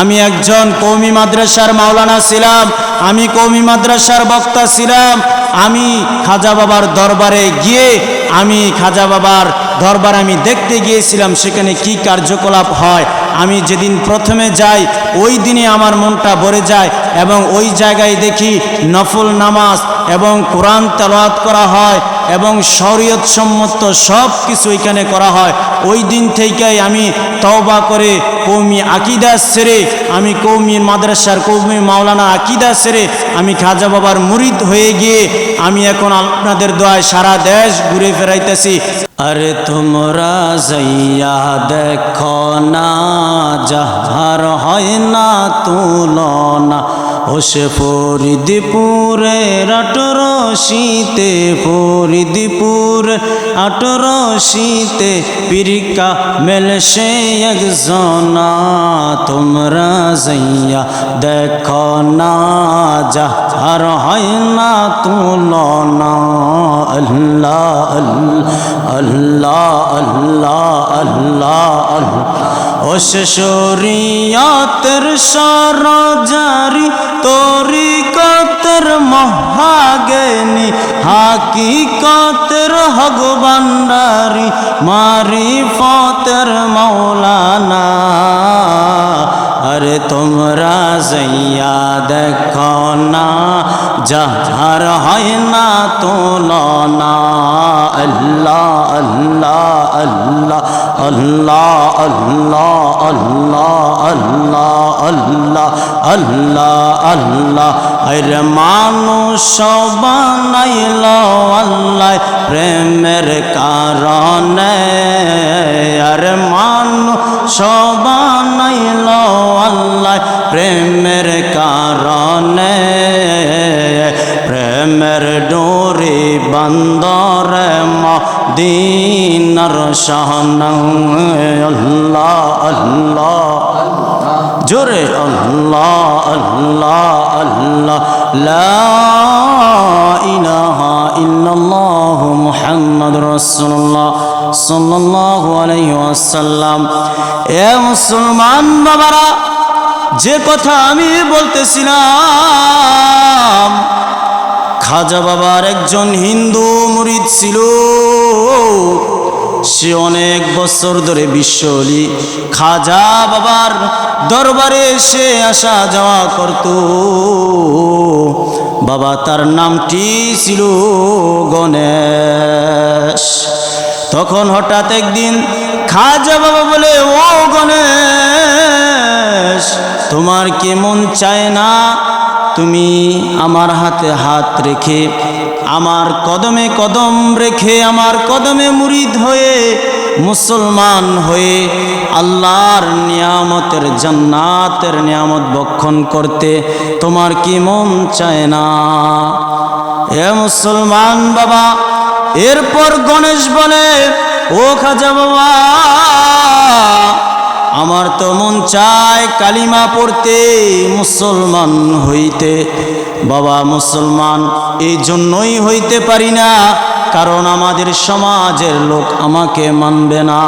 আমি একজন কৌমি মাদ্রাসার মাওলানা ছিলাম, আমি কৌমি মাদ্রাসার বক্তা ছিলাম, আমি খাজা বাবার দরবারে গিয়ে, আমি খাজা বাবার দরবার আমি দেখতে গিয়েছিলাম সেখানে কি কার্যকলাপ হয়। আমি যেদিন প্রথমে যাই, ওই দিনে আমার মনটা ভরে যায় এবং ওই জায়গায় দেখি নফল নামাজ এবং কোরআন তেলাওয়াত করা হয়। এবং শরীয়ত সম্মত সব কিছু এখানে করা হয়। ওই দিন থেকেই আমি তওবা করে কৌমি আকিদা সেরে আমি কৌমি মাদ্রাসার কৌমি মাওলানা আকিদা সেরে আমি খাজা বাবার মুরিদ হয়ে গিয়ে আমি এখন আপনাদের দোয়ায় সারা দেশ ঘুরে ফেরাইতেছি। আরে তোমরা যাইয়া দেখো না, যাহার হয় না তুলনা ওসে ফরিদপুরে আটর শীতে ফরিদপুর আটর শীতে পিরিকা মেলসে একজনা। তোমরা যাইয়া দেখো না, যাহার হয় না তুলনা। আল্লাহ আল্লাহ আল্লাহ আল্লাহ আল্লাহ। ও শরিয়তের সরজারি তরিকতের মহাগেনি, হাকিকতের হগবান্ডারি মারি ফতের মৌলানা। আরে তোমরা যাইয়া দেখো না, যাহার হয় না তোলনা আল্লাহ আল্লাহ আল্লাহ। আল্লাহ আল্লাহ আল্লাহ আল্লাহ আল্লাহ আল্লাহ আল্লাহ। আরে মানুষ বানাইল আল্লাহ প্রেমের কারণে। আরে মানুষ বানাইল আল্লাহ প্রেমের কারণে। প্রেমের ডোরে বন্দর মদিনার আল্লাহ আল্লাহ। জোরে আল্লাহ আল্লাহ আল্লাহ। লা ইলাহা ইল্লাল্লাহ মুহাম্মাদুর রাসূলুল্লাহ সাল্লাল্লাহু আলাইহি ওয়াসাল্লাম। এ মুসলমান বাবারা, যে কথা আমি বলতেছিলাম খাজা বাবার একজন হিন্দু মুরিদ ছিল। সে অনেক বছর ধরে বিশ্বলি খাজা বাবার দরবারে সে আসা যাওয়া করত। বাবা তার নামটি ছিল গণেশ। তখন হঠাৎ একদিন খাজা বাবা বলে, ও গণেশ, তোমার কি মন চায় না তুমি আমার হাতে হাত রেখে, আমার কদমে কদম রেখে, আমার কদমে মুরিদ হয়ে, মুসলমান হয়ে আল্লাহর নিয়ামতের জান্নাতের নিয়ামত বক্ষণ করতে তোমার কি মন চায় না? এ মুসলমান বাবা, এরপর গণেশ বলে, ও খাজা বাবা আমার তো মন চায় কালিমা পড়তে মুসলমান হইতে। বাবা, মুসলমান, এই জন্যই হইতে পারি না, কারণ আমাদের সমাজের লোক আমাকে মানবে না।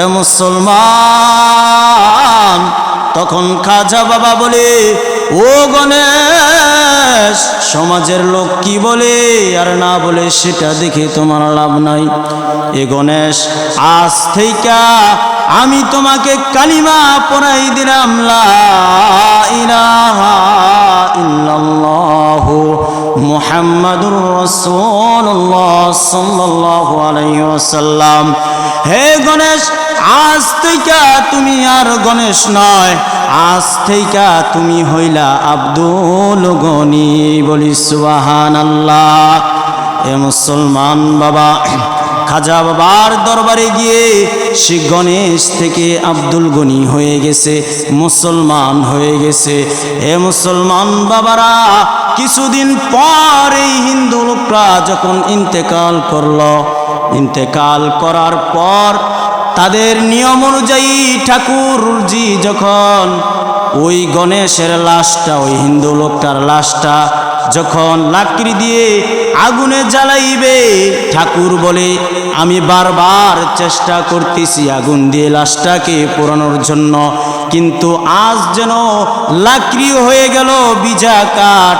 এ মুসলমান, তখন খাজা বাবা বলে, ও গণেশ, সমাজের লোক কি বলে আর না বলে সেটা দেখে তোমার লাভ নাই। এ গণেশ, আজ থেকে আমি তোমাকে কালিমা পড়াই দিলাম ইল্লাল্লাহু মুহাম্মাদুর রাসূলুল্লাহ সাল্লাল্লাহু আলাইহি ওয়াসাল্লাম। হে গণেশ, আজ থেকে তুমি আর গণেশ নয়, আজ থেকে তুমি হইলা আব্দুল গনি বলি সুবাহান আল্লাহ এ মুসলমান বাবা খাজা বাবার দরবারে গিয়ে সে গণেশ থেকে আব্দুল গনি হয়ে গেছে, মুসলমান হয়ে গেছে। এ মুসলমান বাবারা, কিছুদিন পর এই হিন্দু লোকরা যখন ইন্তেকাল করল, ইন্তেকাল করার পর তাদের নিয়ম অনুযায়ী ঠাকুরজি যখন ওই গণেশের লাশটা, ওই হিন্দু লোকটার লাশটা যখন লাকড়ি দিয়ে আগুনে জ্বালাইবে, ঠাকুর বলে, আমি বারবার চেষ্টা করতেছি আগুন দিয়ে লাশটাকে পোড়ানোর জন্য, কিন্তু আজ যেন লাকড়ি হয়ে গেল বিজা কাঠ,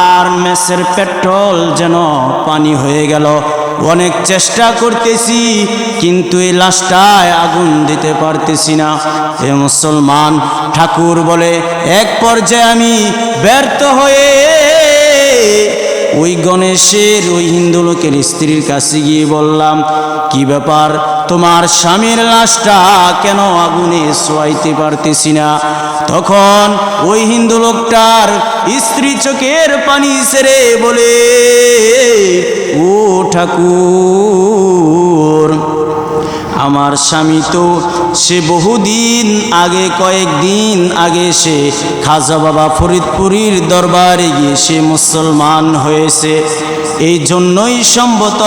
আর মেসের পেট্রোল যেন পানি হয়ে গেল। অনেক চেষ্টা করতেছি, কিন্তু এই লাশটায় আগুন দিতে পারতেছি না। এ মুসলমান, ঠাকুর বলে, এক পর্যায়ে আমি ব্যর্থ হয়ে ওই গণেশের, ওই হিন্দু লোকের স্ত্রীর কাছে গিয়ে বললাম, কি ব্যাপার? তোমার স্বামীর লাশটা কেন আগুনে সোয়াইতে পারতেছি না? তখন ওই হিন্দু লোকটার স্ত্রী চোখের পানি সেরে বলে, ও ঠাকুর আমার স্বামী তো সে বহুদিন আগে, কয়েকদিন আগে সে খাজা বাবা ফরিদপুরীর দরবারে গিয়ে সে মুসলমান হয়েছে। এই জন্যই সম্ভবত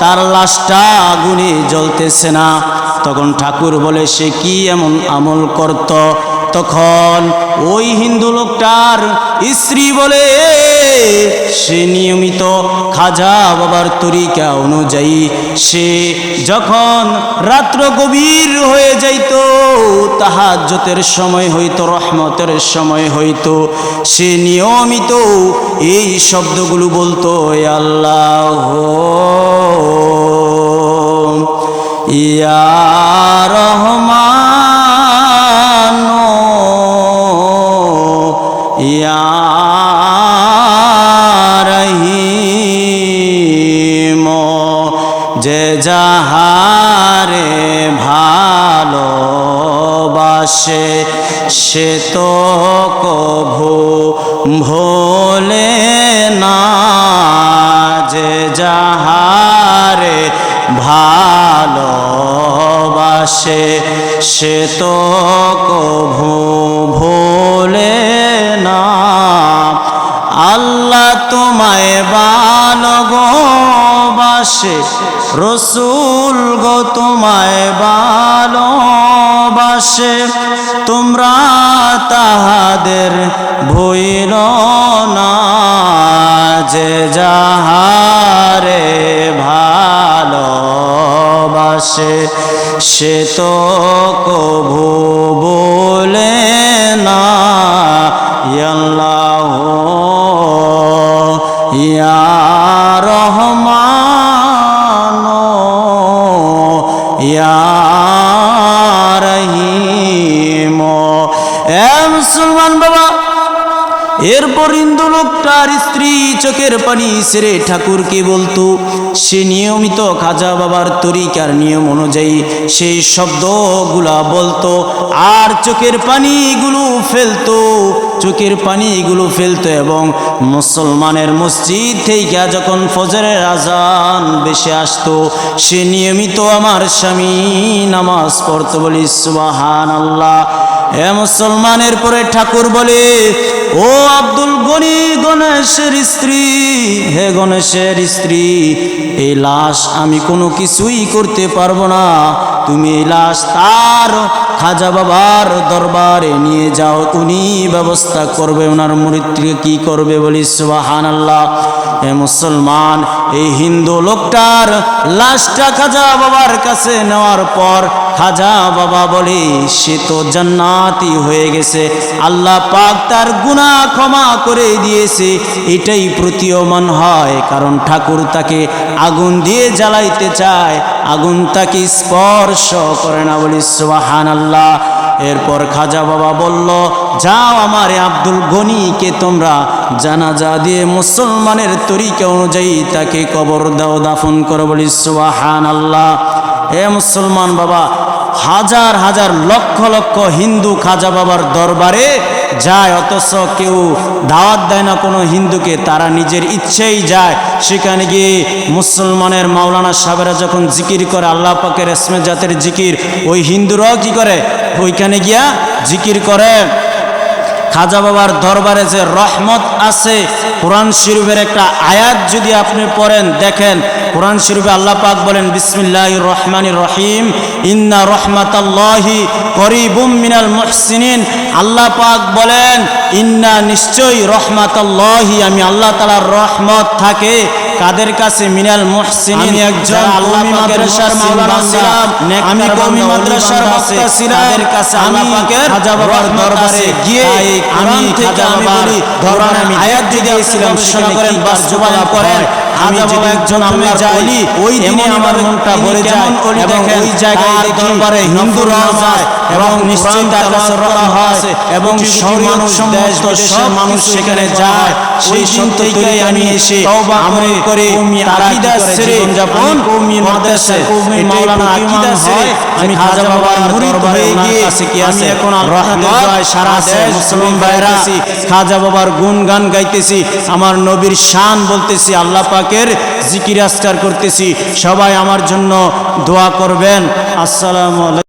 তার লাশটা আগুনে জ্বলতেছে না। তখন ঠাকুর বলে, সে কি এমন আমল করত? তখন ওই হিন্দু লোকটার স্ত্রী বলে সে নিয়মিত খাজা বাবার তরিকা অনুযায়ী সে যখন রাত্র গভীর হয়ে যাইত, তাহাজ্জতের সময় হইতো, রহমতের সময় হইতো, সে নিয়মিত এই শব্দগুলো বলতো আল্লাহ ইয়া ভালোবাসে সে তো কভু ভোলে না। যে যাহারে ভালোবাসে, সে তো কভু ভোলে না। আল্লাহ তোমায় ভালোবাসে রসুল গো তোমায় ভালোবাসে তোমরা তাহাদের ভইল না। যে যাহারে ভালোবাসে সে তো কভু এরপর ইন্দু লোকটার স্ত্রী চোখের পানি সেরে ঠাকুরকে বলতো, সে নিয়মিত খাজা বাবার তরিকার নিয়ম অনুযায়ী সেই শব্দগুলা বলতো আর চোখের পানিগুলো ফেলতো। চোখের পানিগুলো ফেলতো এবং মুসলমানের মসজিদ থেকে যখন ফজরের আজান বেশি আসতো, সে নিয়মিত আমার স্বামী নামাজ পড়তো বলি সুবাহান আল্লাহ এ মুসলমানের পরে ঠাকুর বলে, ও আব্দুল গনি গণেশের স্ত্রী, হে গণেশের স্ত্রী, এই লাশ আমি কোনো কিছুই করতে পারব না। তুমি এই লাশ তার খাজা বাবার দরবারে নিয়ে যাও, উনি ব্যবস্থা করবে ওনার মৃত্যুকে কি করবে বলি সুবাহান আল্লাহ এ মুসলমান, এই হিন্দু লোকটার লাশটা খাজা বাবার কাছে নেওয়ার পর খাজা বাবা বলে, সে তো জান্নাতি। হয়ে গেছে। আল্লাহ পাক তার গুনাহ ক্ষমা করে দিয়েছে। এটাই প্রতীয়মান হয়, কারণ ঠাকুর তাকে আগুন দিয়ে জ্বালাইতে চায়। আগুন তাকে স্পর্শ করে না বলি সুবাহান আল্লাহ এরপর খাজা বাবা বলল, যাও আমার আব্দুল গনিকে তোমরা জানাজা দিয়ে মুসলমানের তরিকা অনুযায়ী তাকে কবর দাও, দাফন করো বলি সুবাহান আল্লাহ এ মুসলমান বাবা হাজার হাজার লক্ষ লক্ষ হিন্দু খাজা বাবার দরবারে যায়, অথচ কেউ দাওয়াত দেয় না কোনো হিন্দুকে, তারা নিজের ইচ্ছেই যায়। সেখানে গিয়ে মুসলমানের মাওলানা সাহেবেরা যখন জিকির করে, আল্লাহ পাকের এসমে জাতের জিকির, ওই হিন্দুরাও কি করে? ওইখানে গিয়া জিকির করে। খাজা বাবার দরবারে যে রহমত আছে, কোরআন শরীফের একটা আয়াত যদি আপনি পড়েন, দেখেন, কোরআন শরীফে আল্লাহ পাক বলেন বিসমিল্লাহ রহমান রহিম। ইন্না রহমাতাল্লাহি করিবুম মিনাল মুহসিনিন। আল্লাহ পাক বলেন ইন্না নিশ্চয়ই রহমাতাল্লাহি আমি আল্লাহ তাআলার রহমত থাকে কাদের কাছে? মিনাল মুহসিনিন। আমি একজন আল্লাহ মাদ্রাসার মাওলানা ছিলাম আমি কওমি মাদ্রাসার বক্তা ছিলাম তাদের কাছে আল্লাহ পাকের খাজা বাবার দরবারে গিয়ে আমি খাজা আমি বলি ধরনের আমি আয়াত দিয়েছিলাম ঘোষণা করেন বাস জবান করেন? আমি যদি একজন আমি যাই ওই দিনে আমার মনটা ভরে যায় এবং ওই জায়গায় দরবারে যায় এবং রহম হয় এবং মানুষ দেশ বিদেশের মানুষ সেখানে যায়। সেই আমি এসে আমল করে যাপন মাদ্রাসা মাওলানা আকিদা আমি খাজা বাবার মুরিদ হয়ে গিয়ে কি আছে? এখন সারা দেশ মুসলিম ভাইরা খাজা বাবার গুণ গান গাইতেছি আমার নবীর শান বলতেছি আল্লাহ পাকের জিকির করতেছি। সবাই আমার জন্য দোয়া করবেন। আসসালামু আলাইকুম।